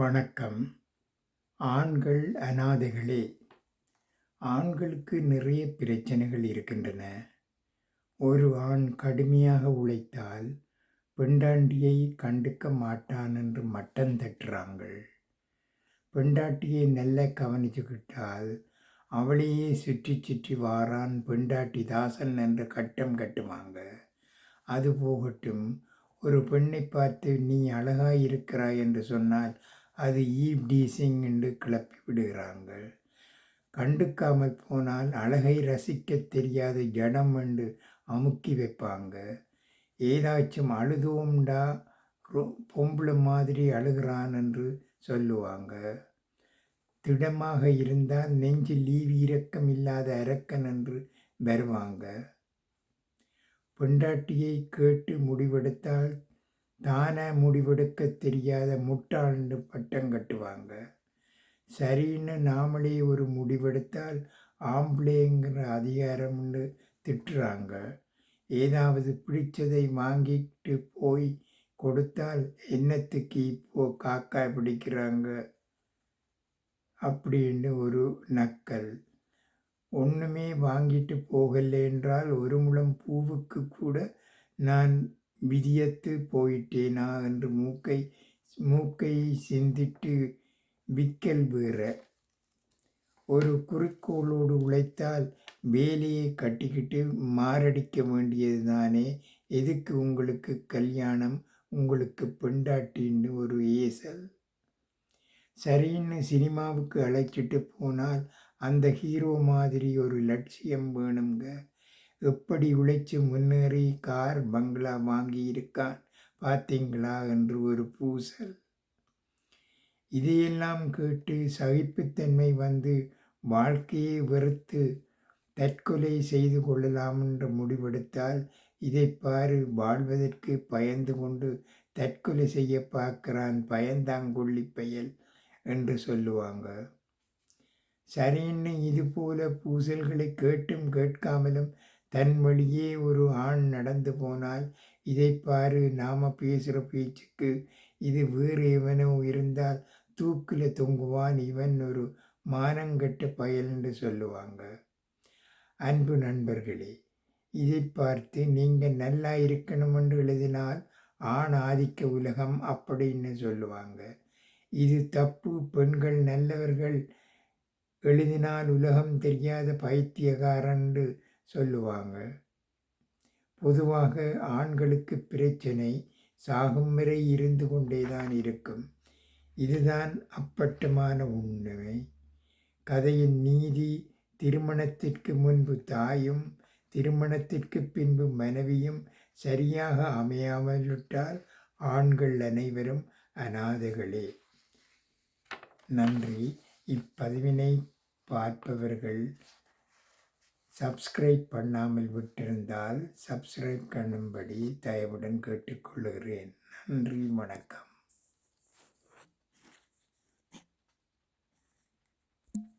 வணக்கம். ஆண்கள் அனாதைகளே ஆண்களுக்கு நிறைய பிரச்சனைகள் இருக்கின்றன. ஒரு ஆண் கடுமையாக உழைத்தால் பெண்டாண்டியை கண்டுக்க மாட்டான் என்று மட்டம் தட்டுறாங்கள். பெண்டாட்டியை நல்ல கவனிச்சுக்கிட்டால் அவளையே சுற்றி சுற்றி வாரான் பெண்டாட்டி தாசன் என்று கட்டம் கட்டுவாங்க. அது போகட்டும் ஒரு பெண்ணை பார்த்து நீ அழகாய் இருக்கிறாய் என்று சொன்னால் அது ஈவ்டீசிங் என்று கிளப்பி விடுகிறாங்க கண்டுக்காமல் போனால் அழகை ரசிக்க தெரியாத ஜடம் என்று அமுக்கி வைப்பாங்க. ஏதாச்சும் அழுதுவோம்டா பொம்பளை மாதிரி அழுகிறான் என்று சொல்லுவாங்க. திடமாக இருந்தால் நெஞ்சு லீவி இரக்கம் இல்லாத அரக்கன் என்று வருவாங்க. பெண்டாட்டியை கேட்டு முடிவெடுத்தால் தானே முடிவெடுக்க தெரியாத முட்டாள்னு பட்டம் கட்டுவாங்க. சரின்னு நாமளே ஒரு முடிவெடுத்தால் ஆம்பளைங்கிற அதிகாரம்னு திட்டுறாங்க. ஏதாவது பிடிச்சதை வாங்கிட்டு போய் கொடுத்தால் என்னத்துக்கு இப்போ காக்கா பிடிக்கிறாங்க? அப்படின்னு ஒரு நக்கல். ஒன்றுமே வாங்கிட்டு போகலை என்றால் ஒரு முழம் பூவுக்கு கூட நான் விதியத்து போயிட்டேனா என்று மூக்கை மூக்கை சிந்திட்டு விக்கல் வேற. ஒரு குறிக்கோளோடு உழைத்தால் வேலையை கட்டிக்கிட்டு மாரடிக்க வேண்டியது தானே. எதுக்கு உங்களுக்கு கல்யாணம்? உங்களுக்கு பெண்டாட்டின்னு ஒரு ஏசல். சரின்னு சினிமாவுக்கு அழைச்சிட்டு போனால் அந்த ஹீரோ மாதிரி ஒரு லட்சியம் வேணுங்க எப்படி உழைச்சி முன்னேறி கார் பங்களா வாங்கியிருக்கான்? பார்த்தீங்களா? என்று ஒரு பூசல். இதையெல்லாம் கேட்டு சகிப்புத்தன்மை வந்து வாழ்க்கையை வெறுத்து தற்கொலை செய்து கொள்ளலாம் என்று முடிவெடுத்தால் இதை பாரு வாழ்வதற்கு பயந்து கொண்டு தற்கொலை செய்ய பார்க்கிறான் பயந்தாங்கொள்ளி பயல் என்று சொல்லுவாங்க. சரின்னு இது போல பூசல்களை கேட்டும் கேட்காமலும் தன் வழியே ஒரு ஆண் நடந்து போனால் இதை பாரு நாம் பேசுகிற பேச்சுக்கு இது வேறு எவனோ இருந்தால் தூக்கில் தொங்குவான் இவன் ஒரு மானங்கட்ட பயல் என்று சொல்லுவாங்க. அன்பு நண்பர்களே இதை பார்த்து நீங்கள் நல்லா இருக்கணும் என்று எழுதினால் ஆண் ஆதிக்க உலகம் அப்படின்னு சொல்லுவாங்க. இது தப்பு பெண்கள் நல்லவர்கள் எழுதினால் உலகம் தெரியாத பைத்தியகாரன்று சொல்லுவாங்க. பொதுவாக ஆண்களுக்கு பிரச்சனை சாகும் வரை இருந்து கொண்டே தான் இருக்கும். இதுதான் அப்பட்டமான உண்மை. கதையின் நீதி திருமணத்திற்கு முன்பு தாயும் திருமணத்திற்கு பின்பு மனைவியும் சரியாக அமையாமல் விட்டால் ஆண்கள் அனைவரும் அநாதைகளே நன்றி. இப்பதிவினை பார்ப்பவர்கள் சப்ஸ்கிரைப் பண்ணாமல் விட்டிருந்தால் சப்ஸ்கிரைப் பண்ணும்படி தயவுடன் கேட்டுக்கொள்கிறேன். நன்றி வணக்கம்.